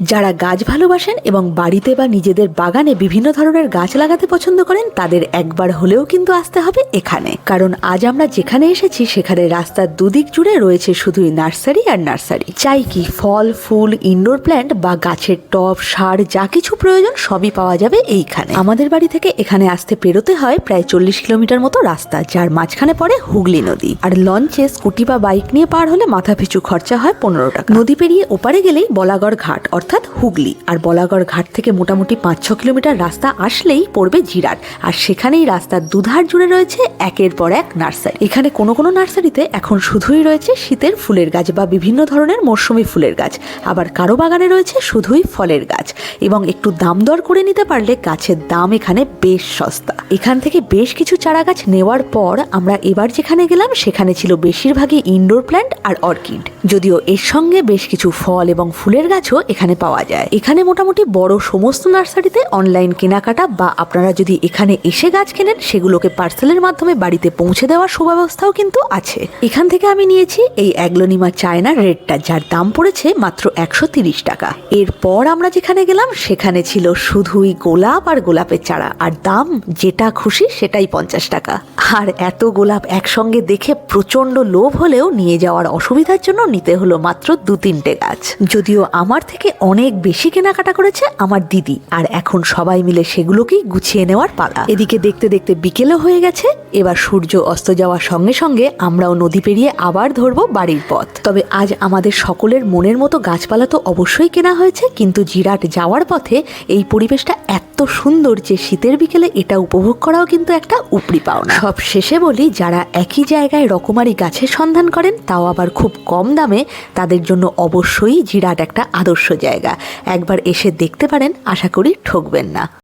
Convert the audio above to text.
যারা গাছ ভালোবাসেন এবং বাড়িতে বা নিজেদের বাগানে বিভিন্ন ধরনের গাছ লাগাতে পছন্দ করেন, তাদের একবার হলেও কিন্তু আসতে হবে এখানে। কারণ আজ আমরা যেখানে এসেছি, সেখানে রাস্তার দুদিক জুড়ে রয়েছে শুধুই নার্সারি আর নার্সারি। চাই কি ফল, ফুল, ইনডোর প্ল্যান্ট বা গাছের টব, সার, যা কিছু প্রয়োজন সবই পাওয়া যাবে এইখানে। আমাদের বাড়ি থেকে এখানে আসতে পেরোতে হয় প্রায় চল্লিশ কিলোমিটার মতো রাস্তা, যার মাঝখানে পড়ে হুগলি নদী। আর লঞ্চে স্কুটি বা বাইক নিয়ে পার হলে মাথা পিছু খরচা হয় পনেরো টাকা। নদী পেরিয়ে ওপারে গেলেই বলাগড় ঘাট, অর্থাৎ হুগলি। আর বলাগড় ঘাট থেকে মোটামুটি পাঁচ ছ কিলোমিটার রাস্তা আসলেই পড়বে জিরাট। আর সেখানেই রাস্তার দুধার জুড়ে রয়েছে একের পর এক নার্সারি। এখানে কোনো কোনো নার্সারিতে এখন শুধুই রয়েছে শীতের ফুলের গাছ বা বিভিন্ন ধরনের মরশুমি ফুলের গাছ। আবার কারও বাগানে রয়েছে শুধুই ফলের গাছ। এবং একটু দাম দর করে নিতে পারলে গাছের দাম এখানে বেশ সস্তা। এখান থেকে বেশ কিছু চারা গাছ নেওয়ার পর আমরা এবার যেখানে গেলাম সেখানে ছিল বেশিরভাগই ইনডোর প্ল্যান্ট আর অর্কিড। যদিও এর সঙ্গে বেশ কিছু ফল এবং ফুলের গাছও এখানে পাওয়া যায়। এখানে মোটামুটি বড় সমস্ত নার্সারিতে অনলাইন কেনাকাটা বা আপনারা যদি এখানে এসে গাছ কেনেন, সেগুলোকে পার্সেলের মাধ্যমে বাড়িতে পৌঁছে দেওয়ার সুব্যবস্থাও কিন্তু আছে। এখান থেকে আমি নিয়েছি এই অ্যাগ্লোনিমা চায়না রেডটা যার দাম পড়েছে মাত্র একশো তিরিশ টাকা। এরপর আমরা যেখানে গেলাম, সেখানে ছিল শুধুই গোলাপ আর গোলাপের চারা। আর দাম যেটা খুশি সেটাই পঞ্চাশ টাকা। আর এত গোলাপ একসঙ্গে দেখে প্রচণ্ড লোভ হলেও নিয়ে যাওয়ার অসুবিধার জন্য নিতে হলো মাত্র দু তিনটে গাছ। যদিও আমার থেকে অনেক বেশি কেনাকাটা করেছে আমার দিদি। আর এখন সবাই মিলে সেগুলোকেই গুছিয়ে নেওয়ার পালা। এদিকে দেখতে দেখতে বিকেলও হয়ে গেছে, এবার সূর্য অস্ত যাওয়ার সঙ্গে সঙ্গে আমরাও নদী পেরিয়ে আবার ধরবো বাড়ির পথ। তবে আজ আমাদের সকলের মনের মতো গাছপালা তো অবশ্যই কেনা হয়েছে, কিন্তু জিরাট যাওয়ার পথে এই পরিবেশটা এত সুন্দর যে শীতের বিকেলে এটা উপভোগ করাও কিন্তু একটা উপরি পাওনা। সব শেষে বলি, যারা একই জায়গায় রকমারি গাছের সন্ধান করেন, তাও আবার খুব কম দামে তাদের জন্য অবশ্যই জিরাট একটা আদর্শ জায়গা। একবার এসে দেখতে পারেন, আশা করি ঠকবেন না।